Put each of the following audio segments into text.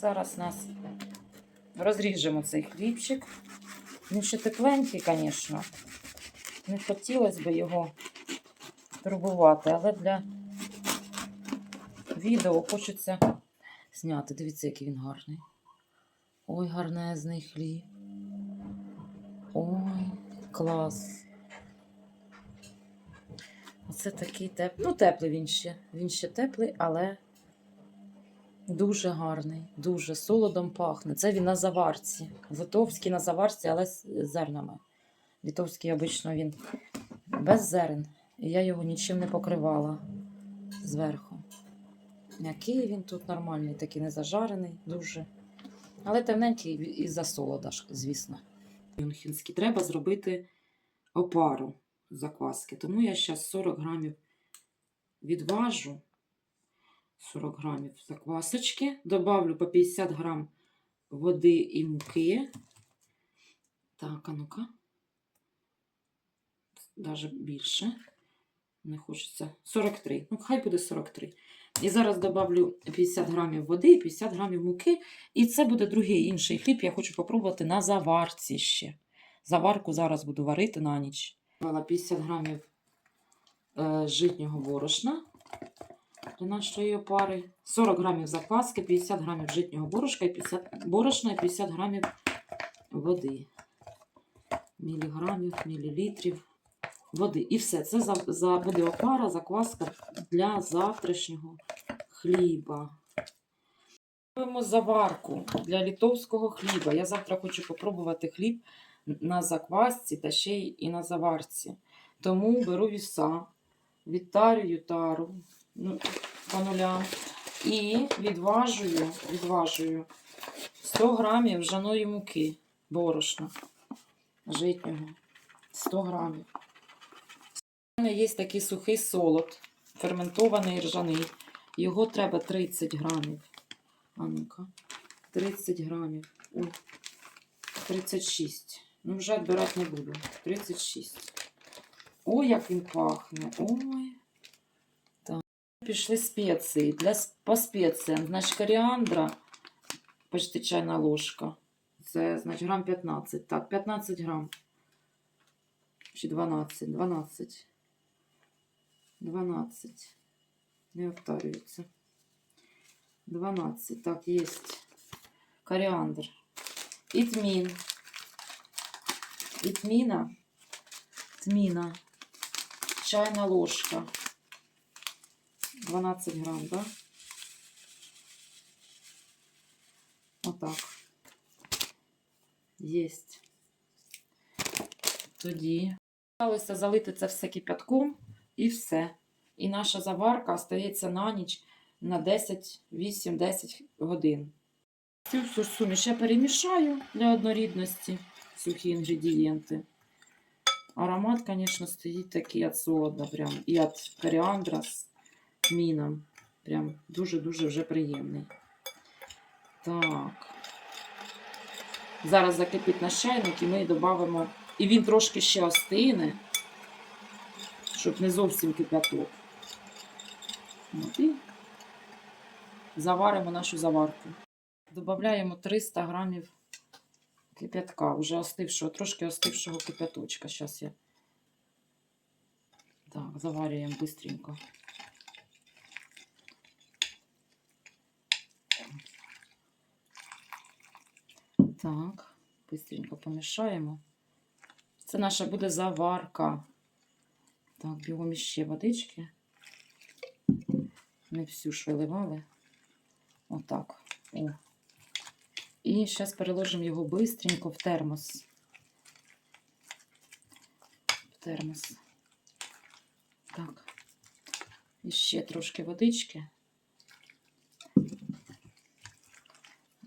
Зараз нас розріжемо цей хлібчик. Він ще тепленький, звісно. Не хотілося б його турбувати, але для відео хочеться зняти. Дивіться, який він гарний. Ой, гарнезний хліб. Ой, клас. Оце такий теплий. Ну, теплий він ще. Він ще теплий, але дуже гарний, дуже солодом пахне. Це він на заварці. Литовський на заварці, але з зернами. Литовський обично він без зерен. І я його нічим не покривала зверху. М'який він тут нормальний, такий не зажарений, дуже. Але темненький із-за солода, звісно. Мюнхенський. Треба зробити опару закваски. Тому я зараз 40 грамів відважу. 40 грамів заквасочки. Добавлю по 50 грам води і муки. Так, а ну-ка. Даже більше. Не хочеться. 43. Ну, хай буде 43. І зараз добавлю 50 грамів води і 50 грамів муки. І це буде другий інший хліб. Я хочу попробувати на заварці ще. Заварку зараз буду варити на ніч. Дала 50 грамів е, житнього борошна для нашої опари. 40 грамів закваски, 50 грамів житнього борошка і 50 борошна і 50 грамів води. Міліграмів, мілілітрів води. І все. Це за, за буде опара, закваска для завтрашнього хліба. Робимо заварку для літовського хліба. Я завтра хочу попробувати хліб на заквасці та ще й на заварці. Тому беру віса, відтарюю тару по нулям і відважую, відважую 100 грамів жаної муки борошна житнього. 100 грамів. У мене є такий сухий солод, ферментований ржаний. Його треба 30 грамів. А ну-ка, 30 грамів. Ой, 36. Ну, вже відбирати не буду. 36. Ой, як він пахне. Ой. Так. Пішли спеції. Для, с- по спеціям. Значить, коріандра, почти чайна ложка. Це, значить, грам 15. Так, 15 грам. Чи 12? 12. 12. Не обтарюється. 12. Так, есть. Коріандр. І тмін. І тміна. Тміна. Чайна ложка. 12 грам, да? Отак. Єсть. Тоді. Залишилося залити це все кипятком і все. І наша заварка остається на ніч на 10, 8-10 годин. Цю всю суміш я перемішаю для однорідності сухі інгредієнти. Аромат, звісно, стоїть такий від солода, прям, і від коріандра міном. Прям дуже-дуже вже приємний. Так. Зараз закипить наш чайник і ми додамо. І він трошки ще остине, щоб не зовсім кипяток. От і заваримо нашу заварку. Додаємо 300 грамів кип'ятка, вже остившого, трошки остившого кип'яточка. Зараз я так, заварюємо швидко. Так, швидко помішаємо. Це наша буде заварка. Так, бігом іще водички. Не всю ж виливали. Отак. О. І зараз переложимо його бистренько в термос. В термос. Так. І ще трошки водички.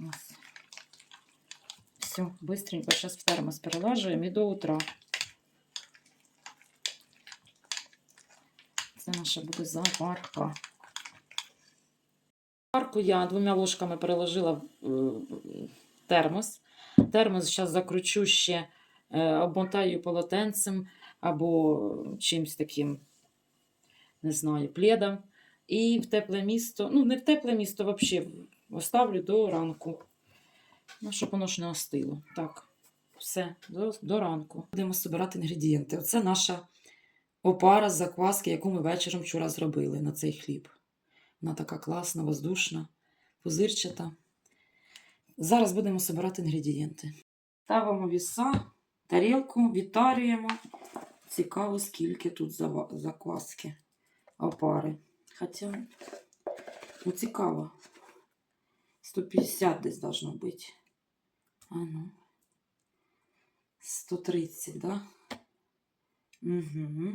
Ось. Все, быстренько зараз в термос перелажуємо і до утра. Це наша буде заварка. Заварку я двома ложками переложила в е, термос. Термос зараз закручу ще, е, обмотаю полотенцем або чимось таким, не знаю, пледом. І в тепле місто, ну не в тепле місто, взагалі Оставлю до ранку. Ну, щоб воно ж не остило. Так, все, до, до ранку. Будемо збирати інгредієнти. Оце наша опара з закваски, яку ми вечором вчора зробили на цей хліб. Вона така класна, воздушна, пузирчата. Зараз будемо збирати інгредієнти. Ставимо віса, тарілку, відтарюємо. Цікаво, скільки тут закваски опари. Хоча, ну цікаво. 150 десь должно бути. А ну. 130, да? Угу.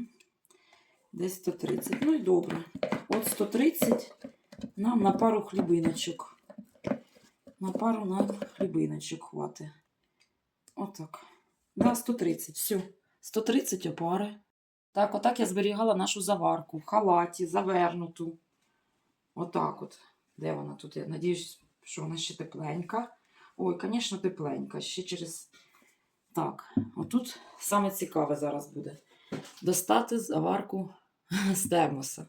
Десь 130. Ну і добре. От 130 нам на пару хлібиночок. На пару нам хлібиночок хватить. Отак. Да, 130. Все. 130 опари. Так, отак я зберігала нашу заварку в халаті, завернуту. Отак от. Де вона тут? Я надіюсь, що вона ще тепленька. Ой, звісно, тепленька. Ще через. Так, отут саме цікаве зараз буде. Достати заварку з термоса.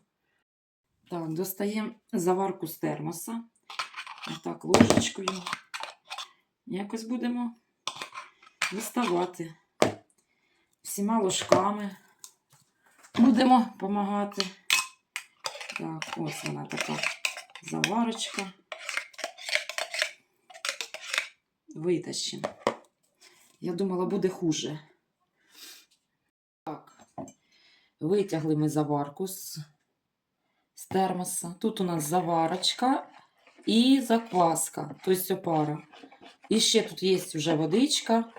Так, достаємо заварку з термоса. Отак, ложечкою. Якось будемо доставати всіма ложками. Будемо допомагати. Так, ось вона така заварочка. Витащимо. Я думала, буде хуже. Так. Витягли ми заварку з, з термоса. Тут у нас заварочка і закваска, тобто опара. І ще тут є вже водичка.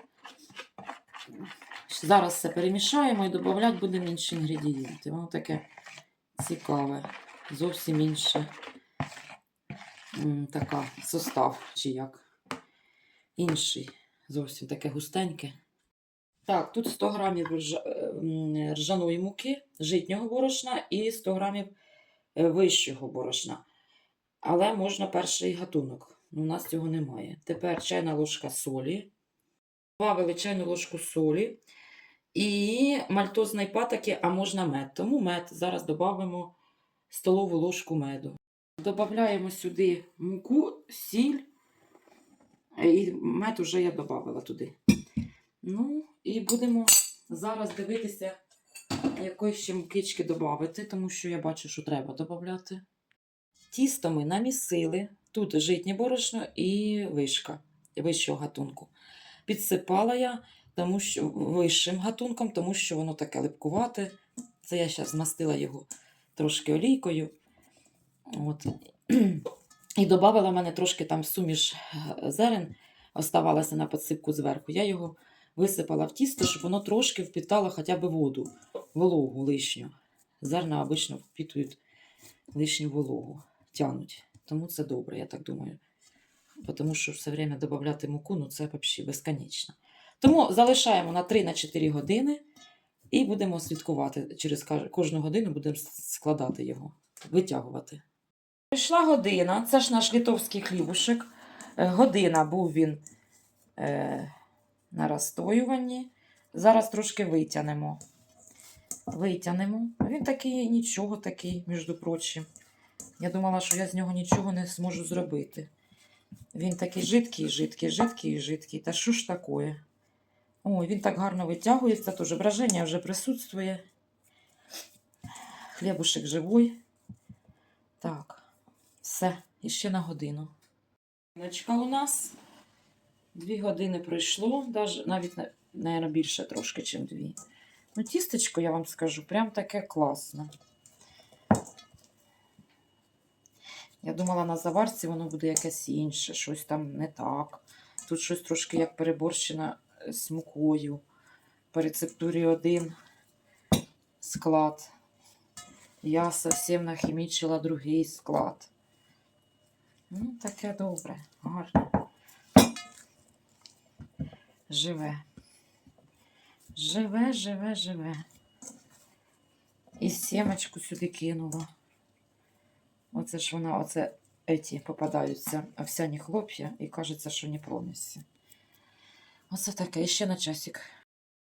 Зараз все перемішаємо і додати будемо інші інгредієнти. Воно таке цікаве. Зовсім інше така состав, чи як. Інший. Зовсім таке густеньке. Так, тут 100 грамів е, ржаної муки, житнього борошна і 100 грамів е, вищого борошна. Але можна перший гатунок. У нас цього немає. Тепер чайна ложка солі. Добавили чайну ложку солі і мальтозної патоки, а можна мед. Тому мед. Зараз додамо столову ложку меду. Додаємо сюди муку, сіль. І мед вже я додавала туди. Ну, і будемо зараз дивитися, якої ще мукички додати, тому що я бачу, що треба додати. Тісто ми намісили. Тут житнє борошно і вишка вищого гатунку. Підсипала я тому що, вищим гатунком, тому що воно таке липкувате. Це я зараз змастила його трошки олійкою. От. І додала в мене трошки там суміш е, зерен, оставалося на підсипку зверху. Я його висипала в тісто, щоб воно трошки впітало хоча б воду, вологу лишню. Зерна обично впітують лишню вологу, тянуть. Тому це добре, я так думаю. Тому що все время додати муку, ну це взагалі безконечно. Тому залишаємо на 3-4 години і будемо слідкувати. Через кожну годину будемо складати його, витягувати. Прийшла година, це ж наш літовський хлібушек. Е, Година був він е, на розстоюванні. Зараз трошки витягнемо. Витягнемо. Він такий нічого такий, між прочим. Я думала, що я з нього нічого не зможу зробити. Він такий жидкий, жидкий, жидкий жидкий. Та що ж таке? Ой, він так гарно витягується, теж враження вже присутствує. Хлібушек живий. Так, все, іще на годину. Ночка у нас. Дві години пройшло, навіть, навіть більше трошки, ніж дві. Ну, тістечко, я вам скажу, прям таке класне. Я думала, на заварці воно буде якесь інше, щось там не так. Тут щось трошки як переборщено з мукою. По рецептурі один склад. Я зовсім нахімічила другий склад. Ну, таке добре, гарне. Живе. Живе, живе, живе. І сімочку сюди кинула. Оце ж вона, оце еті попадаються овсяні хлоп'я і кажеться, що не промісі. Оце таке, і ще на часик.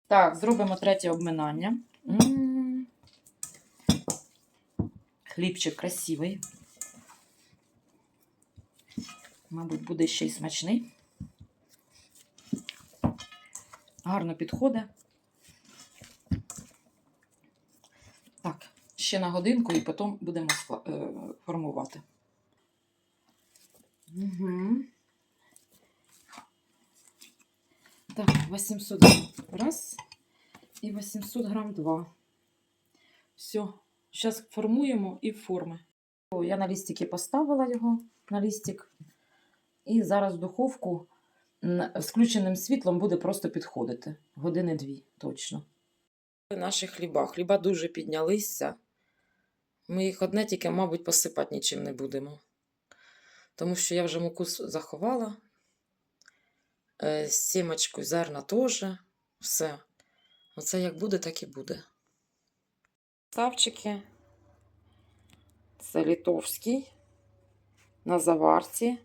Так, зробимо третє обминання. М. Хлібчик красивий. Мабуть, буде ще й смачний. Гарно підходить. Так, ще на годинку і потім будемо е, формувати. Угу. Так, 800 грам раз і 800 грам два. Все, зараз формуємо і форми. Я на лістики поставила його на лістик. І зараз в духовку з включеним світлом буде просто підходити. Години дві точно. Наші хліба. Хліба дуже піднялися. Ми їх одне тільки, мабуть, посипати нічим не будемо. Тому що я вже муку заховала. Е, сімочку, зерна теж. Все. Оце як буде, так і буде. Ставчики. Це літовський. На заварці.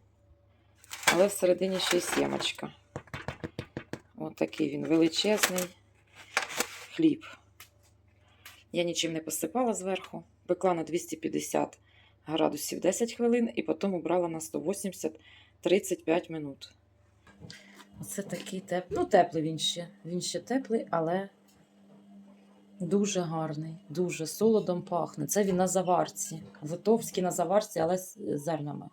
Але всередині ще й сімочка. Ось такий він величезний хліб. Я нічим не посипала зверху. Пекла на 250 градусів 10 хвилин і потім убрала на 180 35 минут. Оце такий теплий. Ну, теплий він ще. Він ще теплий, але дуже гарний, дуже солодом пахне. Це він на заварці. Литовський на заварці, але з зернами.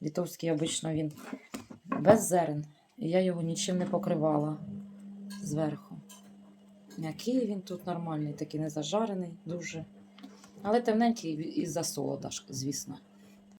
Литовський обично він без зерен. І я його нічим не покривала зверху. М'який він тут нормальний, такий не зажарений, дуже. Але темненький і за солода, ж, звісно.